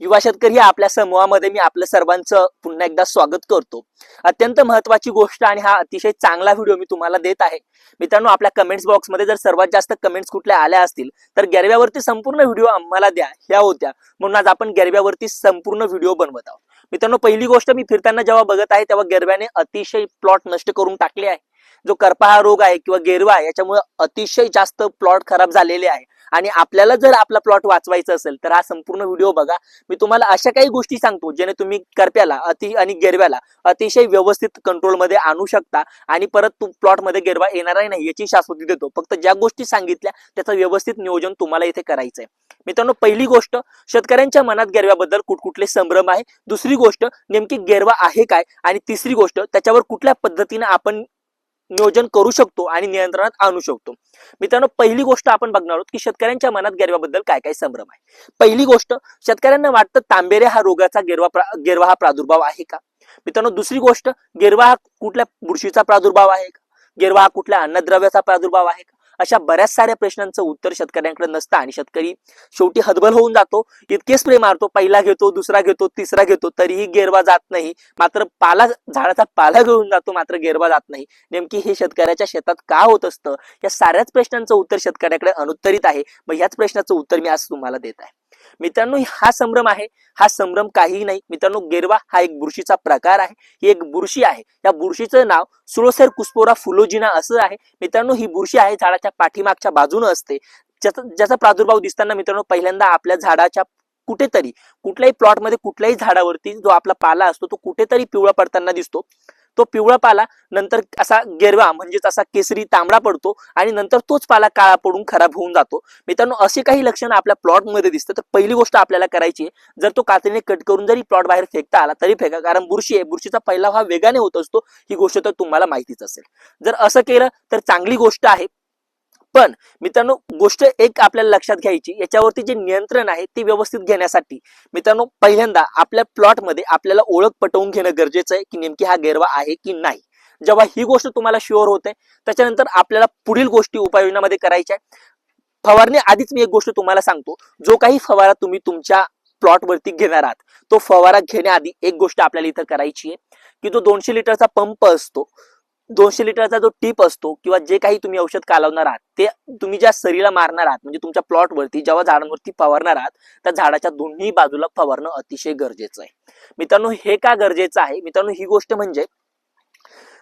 युवा शेतकरी या आपल्या समूहामध्ये मी आपलं सर्वांचं पुन्हा एकदा स्वागत करतो. अत्यंत महत्वाची गोष्ट आणि हा अतिशय चांगला व्हिडिओ मी तुम्हाला देत आहे. मित्रांनो आपल्या कमेंट्स बॉक्समध्ये जर सर्वात जास्त कमेंट्स कुठल्या आल्या असतील तर गॅरव्यावरती संपूर्ण व्हिडिओ आम्हाला द्या. ह्या होत्या. म्हणून आज आपण गॅरव्यावरती संपूर्ण व्हिडिओ बनवत आहोत. मित्रांनो पहिली गोष्ट मी फिरताना जेव्हा बघत आहे तेव्हा गरव्याने अतिशय प्लॉट नष्ट करून टाकले आहे. जो करपा हा रोग आहे किंवा गेरवा आहे याच्यामुळे अतिशय जास्त प्लॉट खराब झालेले आहे. आणि आपल्याला जर आपला प्लॉट वाचवायचा असेल तर हा संपूर्ण व्हिडिओ बघा. मी तुम्हाला अशा काही गोष्टी सांगतो जेणे तुम्ही करप्याला अति आणि गेरव्याला अतिशय व्यवस्थित कंट्रोलमध्ये आणू शकता आणि परत तू प्लॉटमध्ये गेरवा येणार नाही याची शाश्वती देतो. फक्त ज्या गोष्टी सांगितल्या त्याचं व्यवस्थित नियोजन तुम्हाला इथे करायचंय. मित्रांनो पहिली गोष्ट शेतकऱ्यांच्या मनात गेरव्याबद्दल कुठकुठले संभ्रम आहे? दुसरी गोष्ट नेमकी गेरवा आहे काय? आणि तिसरी गोष्ट त्याच्यावर कुठल्या पद्धतीने आपण नियोजन करू शकतो आणि नियंत्रणात आणू शकतो. मित्रांनो पहिली गोष्ट आपण बघणार आहोत की शेतकऱ्यांच्या मनात गेरव्याबद्दल काय काय संभ्रम आहे. पहिली गोष्ट शेतकऱ्यांना वाटतं तांबेरे हा रोगाचा गेरवा गेरवा हा प्रादुर्भाव आहे का? मित्रांनो दुसरी गोष्ट गेरवा हा कुठल्या बुरशीचा प्रादुर्भाव आहे का? गेरवा हा कुठल्या अन्नद्रव्याचा प्रादुर्भाव आहे का? अशा बऱ्याच साऱ्या प्रश्नांचं उत्तर शेतकऱ्यांकडे नसतं आणि शेतकरी शेवटी हतबल होऊन जातो. इतके स्प्रे मारतो पहिला घेतो दुसरा घेतो तिसरा घेतो तरीही गेरवा जात नाही. मात्र पाला झाडाचा पाला घेऊन जातो मात्र गेरवा जात नाही. नेमकी हे शेतकऱ्याच्या शेतात का होत असतं? या साऱ्याच प्रश्नांचं उत्तर शेतकऱ्याकडे अनुत्तरित आहे. मग ह्याच प्रश्नाचं उत्तर मी आज तुम्हाला देत आहे. मित्रांनो हा संभ्रम आहे. हा संभ्रम काहीही नाही. मित्रांनो गेरवा हा एक बुरशीचा प्रकार आहे. ही एक बुरशी आहे. या बुरशीचं नाव सुळोसेर कुस्पोरा फुलोजिना असं आहे. मित्रांनो ही बुरशी आहे झाडाच्या पाठीमागच्या बाजूनं असते. ज्याचा ज्याचा प्रादुर्भाव दिसताना मित्रांनो पहिल्यांदा आपल्या झाडाच्या कुठेतरी कुठल्याही प्लॉटमध्ये कुठल्याही झाडावरती जो आपला पाला असतो तो कुठेतरी पिवळा पडताना दिसतो. तो पिवळा पाला नंतर असा गेरवा म्हणजेच असा केसरी तांबडा पडतो आणि नंतर तोच पाला काळा पडून खराब होऊन जातो. मित्रांनो असे काही लक्षण आपल्या प्लॉटमध्ये दिसतं तर पहिली गोष्ट आपल्याला करायची जर तो कात्रीने कट करून जरी प्लॉट बाहेर फेकता आला तरी फेका. कारण बुरशी आहे बुरशीचा पहिला हा वेगाने होत असतो. ही गोष्ट तर तुम्हाला माहितीच असेल. जर असं केलं तर चांगली गोष्ट आहे पण मित्रांनो गोष्ट एक आपल्याला लक्षात घ्यायची याच्यावरती जे नियंत्रण आहे ते व्यवस्थित घेण्यासाठी मित्रांनो पहिल्यांदा आपल्या प्लॉटमध्ये आपल्याला ओळख पटवून घेणं गरजेचं आहे की नेमकी हा गेरवा आहे की नाही. जेव्हा ही गोष्ट तुम्हाला शुअर होते त्याच्यानंतर आपल्याला पुढील गोष्टी उपाययोजनामध्ये करायच्या आहे. फवारणी आधीच मी एक गोष्ट तुम्हाला सांगतो जो काही फवारा तुम्ही तुमच्या प्लॉट वरती घेणार आहात तो फवारा घेण्याआधी एक गोष्ट आपल्याला इथं करायची आहे की जो दोनशे लिटरचा पंप असतो दोनशे लिटरचा जो टीप असतो किंवा जे काही तुम्ही औषध कालवणार आहात ते तुम्ही ज्या सरीला मारणार आहात म्हणजे तुमच्या प्लॉटवरती जेव्हा झाडांवरती फवारणार आहात त्या झाडाच्या दोन्ही बाजूला फवारणं अतिशय गरजेचं आहे. मित्रांनो हे का गरजेचं आहे? मित्रांनो ही गोष्ट म्हणजे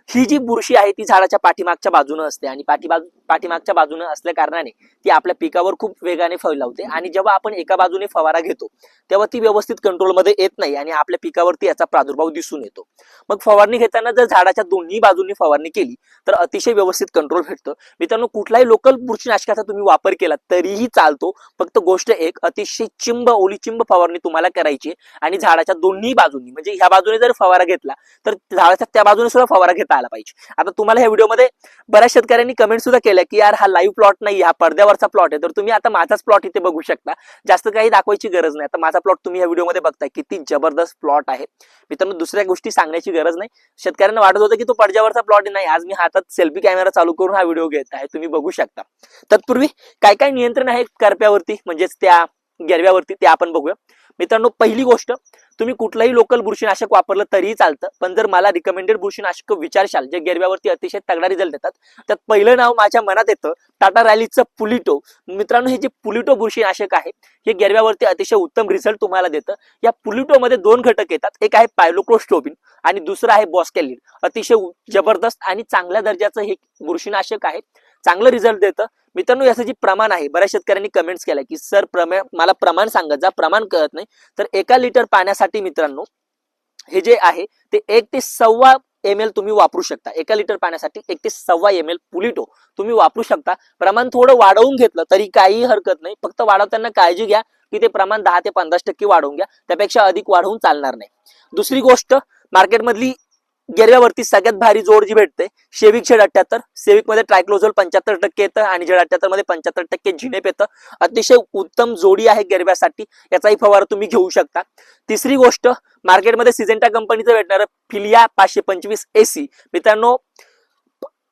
ही जी बुरशी आहे ती झाडाच्या पाठीमागच्या बाजूने असते आणि पाठीबाजू पाठीमागच्या बाजूने असल्या कारणाने ती आपल्या पिकावर खूप वेगाने फैलावते आणि जेव्हा आपण एका बाजूने फवारा घेतो तेव्हा ती व्यवस्थित कंट्रोलमध्ये येत नाही आणि आपल्या पिकावरती याचा प्रादुर्भाव दिसून येतो. मग फवारणी घेताना जर झाडाच्या दोन्ही बाजूनी फवारणी केली तर अतिशय व्यवस्थित कंट्रोल भेटतं. मित्रांनो कुठलाही लोकल बुरशीनाशकाचा तुम्ही वापर केला तरीही चालतो. फक्त गोष्ट एक अतिशय चिंब ओली चिंब फवारणी तुम्हाला करायची आणि झाडाच्या दोन्ही बाजूनी म्हणजे ह्या बाजूने जर फवारा घेतला तर झाडाच्या त्या बाजूने सुद्धा फवारा घेता आला पाहिजे. आता तुम्हाला ह्या व्हिडिओमध्ये बऱ्याच शेतकऱ्यांनी कमेंट सुद्धा केल्या की यार हा लाईव्ह प्लॉट नाही हा पडद्यावरचा प्लॉट आहे. तर तुम्ही आता माझाच प्लॉट इथे बघू शकता. जास्त काही दाखवायची गरज नाही. आता माझा प्लॉट तुम्ही या व्हिडिओमध्ये बघताय किती जबरदस्त प्लॉट आहे. मित्रांनो दुसऱ्या गोष्टी सांगण्याची गरज नाही. शेतकऱ्यांना वाटत होतं की तो पडद्यावरचा प्लॉट नाही. आज मी हातात सेल्फी कॅमेरा चालू करून हा व्हिडिओ घेत आहे. तुम्ही बघू शकता. तत्पूर्वी काय काय नियंत्रण आहे करप्यावरती? म्हणजेच त्या गेरव्यावरती ते आपण बघूया. मित्रांनो पहिली गोष्ट तुम्ही कुठलंही लोकल बुरशीनाशक वापरलं तरीही चालतं पण जर मला रिकमेंडेड बुरशीनाशक विचारशाल जे गेरव्यावरती अतिशय तगडा रिझल्ट देतात त्यात पहिलं नाव माझ्या मनात येतं टाटा रॅलीचं पुलिटो. मित्रांनो हे जे पुलिटो बुरशीनाशक आहे हे गेरव्यावरती अतिशय उत्तम रिझल्ट तुम्हाला देतं. या पुलिटोमध्ये दोन घटक येतात एक आहे पायलोक्रोस्टोबिन आणि दुसरं आहे बॉस्कॅलिन. अतिशय जबरदस्त आणि चांगल्या दर्जाचं हे बुरशीनाशक आहे. चांगलं रिझल्ट देतं. मित्रांनो याचं जे प्रमाण आहे बऱ्याच शेतकऱ्यांनी कमेंट्स केल्या की सर प्रमाण मला प्रमाण सांगत जा प्रमाण कळत नाही. तर एका लिटर पाण्यासाठी मित्रांनो हे जे आहे ते एक ते सव्वा एम एल तुम्ही वापरू शकता. एका लिटर पाण्यासाठी एक ते सव्वा एम एल पुलिटो तुम्ही वापरू शकता. प्रमाण थोडं वाढवून घेतलं तरी काही हरकत नाही. फक्त वाढवताना काळजी घ्या की ते प्रमाण दहा ते पन्नास टक्के वाढवून घ्या. त्यापेक्षा अधिक वाढवून चालणार नाही. दुसरी गोष्ट मार्केटमधली गेरव्यावरती सगळ्यात भारी जोड जी भेटते शेविक झेड अठ्याहत्तर सेविकमध्ये ट्रायक्लोझोल पंच्याहत्तर टक्के येतं आणि झेड अठ्याहत्तरमध्ये पंच्याहत्तर टक्के झिनेप येतं. अतिशय उत्तम जोडी आहे गेरव्यासाठी याचाही फवारा तुम्ही घेऊ शकता. तिसरी गोष्ट मार्केटमध्ये सिजेंटा कंपनीचं भेटणारं फिलिया पाचशे पंचवीस एसी मित्रांनो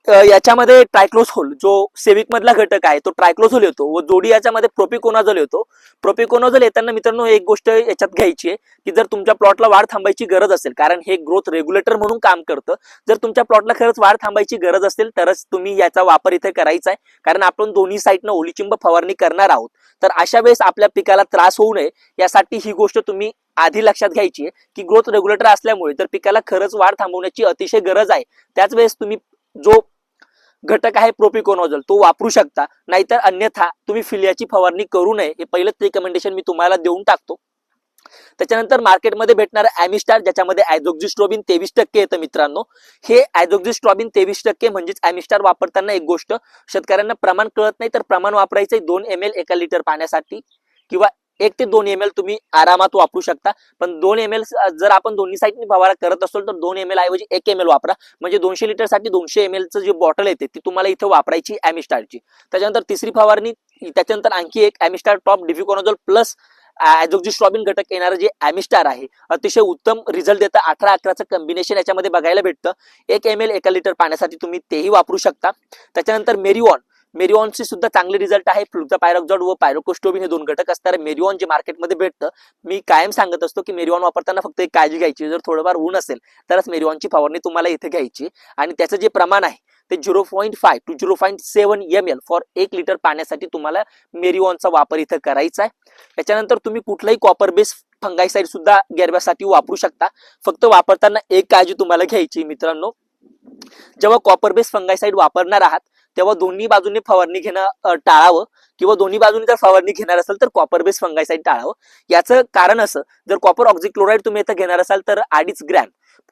याच्यामध्ये ट्रायक्लोझोल जो सेविक मधला घटक आहे तो ट्रायक्लोझोल येतो. व जोडी याच्यामध्ये प्रोपिकोनाझोल येतो. प्रोपिकोनाझोल येताना मित्रांनो एक गोष्ट याच्यात घ्यायची आहे की जर तुमच्या प्लॉटला वाढ थांबायची गरज असेल कारण हे ग्रोथ रेग्युलेटर म्हणून काम करतं. जर तुमच्या प्लॉटला खरंच वाढ थांबायची गरज असेल तरच तुम्ही याचा वापर इथे करायचा आहे. कारण आपण दोन्ही साईडनं ओलीचिंब फवारणी करणार आहोत. तर अशा वेळेस आपल्या पिकाला त्रास होऊ नये यासाठी ही गोष्ट तुम्ही आधी लक्षात घ्यायची आहे की ग्रोथ रेग्युलेटर असल्यामुळे तर पिकाला खरंच वाढ थांबवण्याची अतिशय गरज आहे त्याच वेळेस तुम्ही जो घटक आहे प्रोपिकोनॉझल तो वापरू शकता नाहीतर अन्यथा तुम्ही फिलियाची फवारणी करू नये हे पहिलंच रिकमेंडेशन मी तुम्हाला देऊन टाकतो. त्याच्यानंतर मार्केटमध्ये भेटणारं ॲमिस्टार ज्याच्यामध्ये ॲझोक्झिस्ट्रॉबिन तेवीस टक्के येतं मित्रांनो. हे ॲझोक्झिस्ट्रॉबिन तेवीस टक्के म्हणजेच ॲमिस्टार वापरताना एक गोष्ट शेतकऱ्यांना प्रमाण कळत नाही तर प्रमाण वापरायचं दोन एम एल एका लिटर पाण्यासाठी किंवा एक ते दोन एम एल तुम्ही आरामात वापरू शकता. पण दोन एम एल जर आपण दोन्ही साईडनी फवारा करत असतो तर दोन एम एल ऐवजी एक एम एल वापरा. म्हणजे दोनशे लिटरसाठी दोनशे एम एलचं जी बॉटल येते ती तुम्हाला इथे वापरायची ॲमिस्टारची त्याच्यानंतर तिसरी फवारणी त्याच्यानंतर आणखी एक ॲमिस्टार टॉप डिफिकोनोझोल प्लस ॲझोक्झिस्ट्रॉबिन घटक येणारं जे ॲमिस्टार आहे अतिशय उत्तम रिझल्ट देतं. अठरा अकराचं कॉम्बिनेशन याच्यामध्ये बघायला भेटतं. एक एम एल एका लिटर पाण्यासाठी तुम्ही तेही वापरू शकता. त्याच्यानंतर मेरिओन मेरिओनचे सुद्धा चांगले रिझल्ट आहे. फ्लुचा पायरोक्झॉड व पायरोकोस्टोबिन हे दोन घटक असतात. मेरिओन जे मार्केटमध्ये भेटतं मी कायम सांगत असतो की मेरिओन वापरताना फक्त एक काळजी घ्यायची. जर थोडंफार ऊन असेल तरच मेरिओनची फवारणी तुम्हाला इथे घ्यायची. आणि त्याचं जे प्रमाण आहे ते zero point five two zero point seven M L for एक लिटर पाण्यासाठी तुम्हाला मेरिओनचा वापर इथं करायचा आहे. त्याच्यानंतर तुम्ही कुठलाही कॉपर बेस फंगाईसाईड सुद्धा गेरब्यासाठी वापरू शकता. फक्त वापरताना एक काळजी तुम्हाला घ्यायची मित्रांनो. जेव्हा कॉपर बेस फंगाईसाईड वापरणार आहात तेव्हा दोन्ही बाजूने फवारणी घेणं टाळावं किंवा दोन्ही बाजूने जर फवारणी घेणार असाल तर कॉपर बेस फंगाईसाईड टाळावं. याचं कारण असं जर कॉपर ऑक्झिक्लोराईड तुम्ही इथं घेणार असाल तर अडीच gram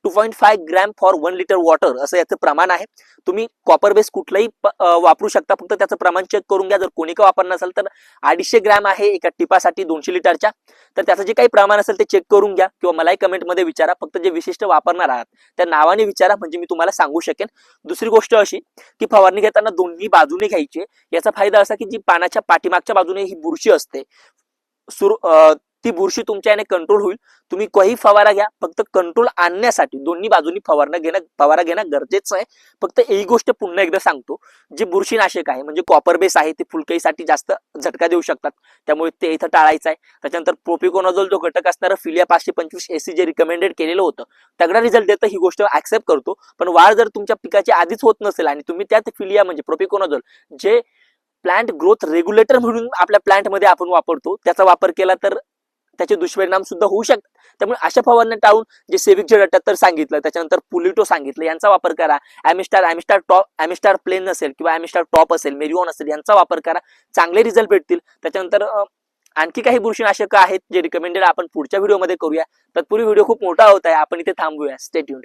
two point five gram for one litre water असं याचं प्रमाण आहे. तुम्ही कॉपर बेस कुठलाही वापरू शकता फक्त त्याचं प्रमाण चेक करून घ्या. जर कोणी का वापरणार असेल तर अडीचशे ग्रॅम आहे एका टिपासाठी दोनशे लिटरच्या. तर त्याचं जे काही प्रमाण असेल ते चेक करून घ्या किंवा मलाही कमेंटमध्ये विचारा. फक्त जे विशिष्ट वापरणार आहात त्या नावाने विचारा म्हणजे मी तुम्हाला सांगू शकेन. दुसरी गोष्ट अशी की फवारणी घेताना दोन्ही बाजूने घ्यायची. याचा फायदा असा की जी पानाच्या पाठीमागच्या बाजूने ही बुरशी असते सुरू ती बुरशी तुमच्या याने कंट्रोल होईल. तुम्ही काही फवारा घ्या फक्त कंट्रोल आणण्यासाठी दोन्ही बाजूनी फवारणं घेणं फवारा घेणं गरजेचं आहे. फक्त एक गोष्ट पुन्हा एकदा सांगतो जे बुरशीनाशक आहे म्हणजे कॉपर बेस आहे ते फुलकईसाठी जास्त झटका देऊ शकतात. त्यामुळे ते इथं टाळायचं आहे. त्याच्यानंतर प्रोपिकोनोझोल जो घटक असणारा फिलिया पाचशे पंचवीस एसी जे रिकमेंडेड केलेलं होतं तगडा रिझल्ट देतं ही गोष्ट ऍक्सेप्ट करतो. पण वाढ जर तुमच्या पिकाची आधीच होत नसेल आणि तुम्ही त्यात फिलिया म्हणजे प्रोपिकोनोझोल जे प्लांट ग्रोथ रेग्युलेटर म्हणून आपल्या प्लांटमध्ये आपण वापरतो त्याचा वापर केला तर त्याचे दुष्परिणाम सुद्धा होऊ शकतात. त्यामुळे अशा फवारण्या टाळून जे सेविक जेड तर सांगितलं त्याच्यानंतर पुलिटो सांगितलं यांचा वापर करा. ॲमिस्टार ॲमिस्टार टॉप ॲमिस्टार प्लेन असेल किंवा ॲमिस्टार टॉप असेल मेरिओन असेल यांचा वापर करा. चांगले रिझल्ट भेटतील. त्याच्यानंतर आणखी काही बुरशीनाशक आहेत जे रिकमेंडेड आपण पुढच्या व्हिडिओमध्ये करूया. तत्पूर्वी व्हिडिओ खूप मोठा होत आहे. आपण इथे थांबूया. स्टेट्यूड